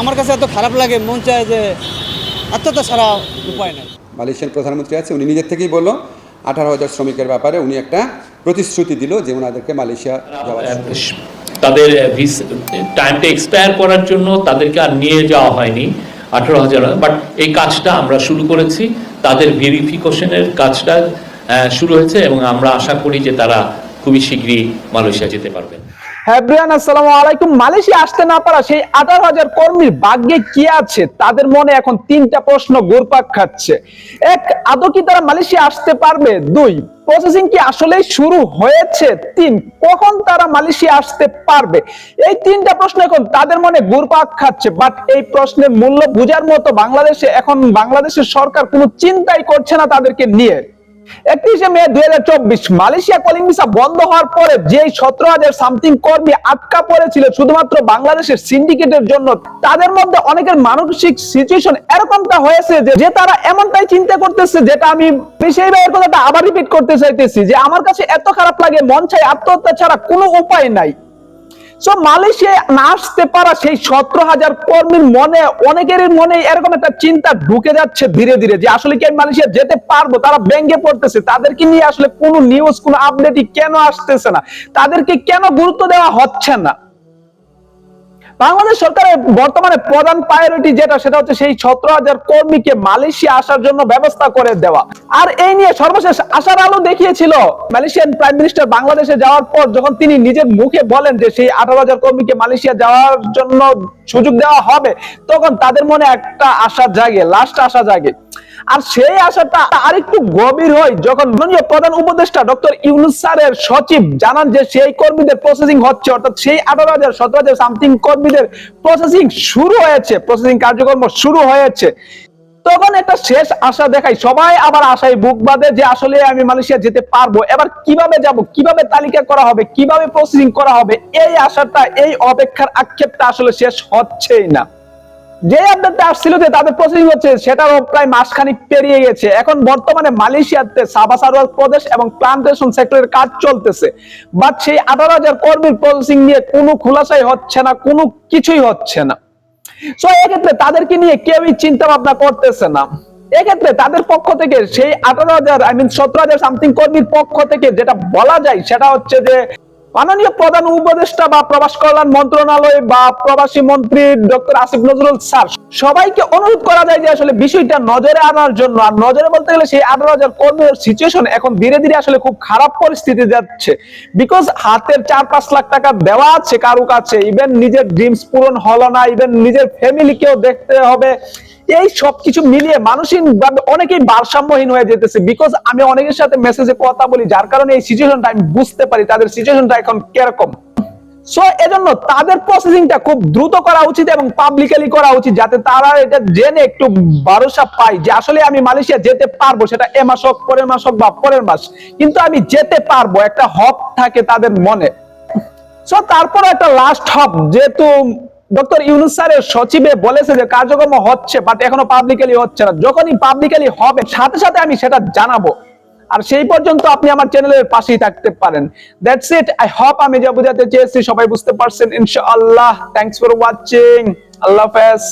আমার কাছে এত খারাপ লাগে মন চায় যে আত্মহত্যা ছাড়া উপায় নাই। মালয়েশিয়ান প্রধানমন্ত্রী আছে উনি নিজের থেকেই বলল আঠারো হাজার শ্রমিকের ব্যাপারে উনি একটা প্রতিশ্রুতি দিল যে ওনাদেরকে মালয়েশিয়া যাওয়ার তাদের টাইমটা এক্সপায়ার করার জন্য তাদেরকে আর নিয়ে যাওয়া হয়নি আঠারো হাজার। বাট এই কাজটা আমরা শুরু করেছি তাদের ভেরিফিকেশনের কাজটা শুরু হয়েছে এবং আমরা আশা করি যে তারা খুবই শীঘ্রই মালয়েশিয়া যেতে পারবেন। হ্যাঁ ব্রিয়ান, আসসালামু আলাইকুম। মালয়েশিয়া আসতে না পারা সেই আঠারো হাজার কর্মীর ভাগ্যে কি আছে? তাদের মনে এখন তিনটা প্রশ্ন ঘুরপাক খাচ্ছে। এক, আদৌ কি তারা মালয়েশিয়া আসতে পারবে? দুই প্রসেসিং কি আসলেই শুরু হয়েছে? তিন, কখন তারা মালয়েশিয়া আসতে পারবে? এই তিনটা প্রশ্ন এখন তাদের মনে ঘুরপাক খাচ্ছে। বাট এই প্রশ্নের মূল্য বোঝার মতো বাংলাদেশে এখন বাংলাদেশের সরকার কোনো চিন্তাই করছে না তাদেরকে নিয়ে। একত্রিশে মে দুই হাজার চব্বিশ মালয়েশিয়া কলিং ভিসা বন্ধ হওয়ার পরে যে সতেরো হাজার সামথিং কর্মী আটকা পড়েছিল, শুধুমাত্র বাংলাদেশের সিন্ডিকেটের জন্য, তাদের মধ্যে অনেকের মানসিক সিচুয়েশন এরকমটা হয়েছে যে তারা এমনটাই চিন্তা করতেছে যেটা আমি আমি সেই ভাইয়ের কথাটা আবার রিপিট করতে চাইতেছি যে, আমার কাছে এত খারাপ লাগে, মন চাই আত্মহত্যা ছাড়া কোনো উপায় নাই। সো মালয়েশিয়ায় না আসতে পারা সেই সতেরো হাজার কর্মীর মনে, অনেকেরই মনে এরকম একটা চিন্তা ঢুকে যাচ্ছে ধীরে ধীরে যে আসলে কি আমি মালয়েশিয়া যেতে পারব? তারা ব্যাঙ্গে পড়তেছে। তাদেরকে নিয়ে আসলে কোনো নিউজ কোনো আপডেটই কেন আসতেছে না? তাদেরকে কেন গুরুত্ব দেওয়া হচ্ছে না? বাংলাদেশ সরকারের বর্তমানে প্রধান প্রায়োরিটি যেটা, সেটা হচ্ছে সেই সতেরো হাজার কর্মীকে মালয়েশিয়া আসার জন্য ব্যবস্থা করে দেওয়া। আর এই নিয়ে সর্বশেষ আসার আলো দেখিয়েছিল মালয়েশিয়ান প্রাইম মিনিস্টার বাংলাদেশে যাওয়ার পর যখন তিনি নিজের মুখে বলেন যে সেই আঠারো হাজার কর্মীকে মালয়েশিয়া যাওয়ার জন্য সুযোগ দেওয়া হবে, তখন তাদের মনে একটা আশা জাগে লাস্ট আশা জাগে। আর সেই আশাটা আরেকটু গভীর হয় যখন মাননীয় প্রধান উপদেষ্টা ডক্টর ইউনুস স্যারের সচিব জানান যে সেই কর্মীদের প্রসেসিং হচ্ছে, অর্থাৎ সেই আঠারো হাজার, সতেরো হাজার সামথিং কর্মীদের প্রসেসিং শুরু হয়েছে প্রসেসিং কার্যক্রম শুরু হয়েছে। তখন একটা শেষ আশা দেখাই সবাই আবার আশায় বুক বাঁধে যে আসলে আমি মালয়েশিয়া যেতে পারব। এবার কীভাবে যাব? কীভাবে তালিকা করা হবে? কীভাবে প্রসেসিং করা হবে? এই আশাটা, এই অপেক্ষার আক্ষেপটা আসলে শেষ হচ্ছেই না। যে আপডেটটা আসছিল যে তাদের প্রসেসিং হচ্ছে, সেটাও প্রায় মাসখানিক পেরিয়ে গেছে। এখন বর্তমানে মালয়েশিয়াতে সাবা সারওয়ার প্রদেশ এবং প্লান্টেশন সেক্টরের কাজ চলতেছে। বাট সেই আঠারো হাজার কর্মীর প্রসেসিং নিয়ে কোনো খোলাসাই হচ্ছে না, কোনো কিছুই হচ্ছে না। সো এক্ষেত্রে তাদেরকে নিয়ে কেউই চিন্তা ভাবনা করতেছে না। এক্ষেত্রে তাদের পক্ষ থেকে সেই আঠারো হাজার আই মিন সতেরো হাজার সামথিং কর্মীর পক্ষ থেকে যেটা বলা যায়, সেটা হচ্ছে যে মাননীয় প্রধান উপদেষ্টা বা প্রবাস কল্যাণ মন্ত্রণালয় বা প্রবাসী মন্ত্রী ডক্টর আসিফ নজরুল স্যার, সবাইকে অনুরোধ করা যায় যে আসলে বিষয়টা নজরে আনার জন্য। আর নজরে বলতে গেলে সেই আঠারো হাজার কর্মীর সিচুয়েশন এখন ধীরে ধীরে আসলে খুব খারাপ পরিস্থিতি যাচ্ছে। বিকজ হাতের চার পাঁচ লাখ টাকা দেওয়া আছে কারও কাছে ইভেন নিজের ড্রিমস পূরণ হলো না ইভেন নিজের ফ্যামিলিকেও দেখতে হবে। এই সবকিছু মিলিয়ে মানসিক ভাবে অনেকেই ভারসাম্যহীন হয়ে যেতেছে বিকজ আমি অনেকের সাথে মেসেজে কথা বলি, যার কারণে এই সিচুয়েশনটা আমি বুঝতে পারি তাদের সিচুয়েশনটা এখন কীরকম। সো এজন্য তাদের প্রসেসিংটা খুব দ্রুত করা উচিত এবং পাবলিকালি করা উচিত যাতে তারা এটা জেনে একটু ভরসা পায় যে আসলে আমি মালয়েশিয়া যেতে পারব, সেটা এ মাস হোক, পরের মাস হোক বা পরের মাস। কিন্তু আমি যেতে পারব, একটা হক থাকে তাদের মনে। সো তারপর একটা লাস্ট হপ যেহেতু ডক্টর ইউনুস স্যারের সচিবে বলেছে যে কার্যক্রম হচ্ছে বাট এখনও পাবলিকালি হচ্ছে না। যখনই পাবলিকালি হবে, সাথে সাথে আমি সেটা জানাব। আর সেই পর্যন্ত আপনি আমার চ্যানেলের পাশেই থাকতে পারেন। দ্যাটস ইট আই হোপ আমি যা বোঝাতে চেয়েছি, সবাই বুঝতে পারছেন, ইনশাআল্লাহ। থ্যাংকস ফর ওয়াচিং আল্লাহ হাফেজ।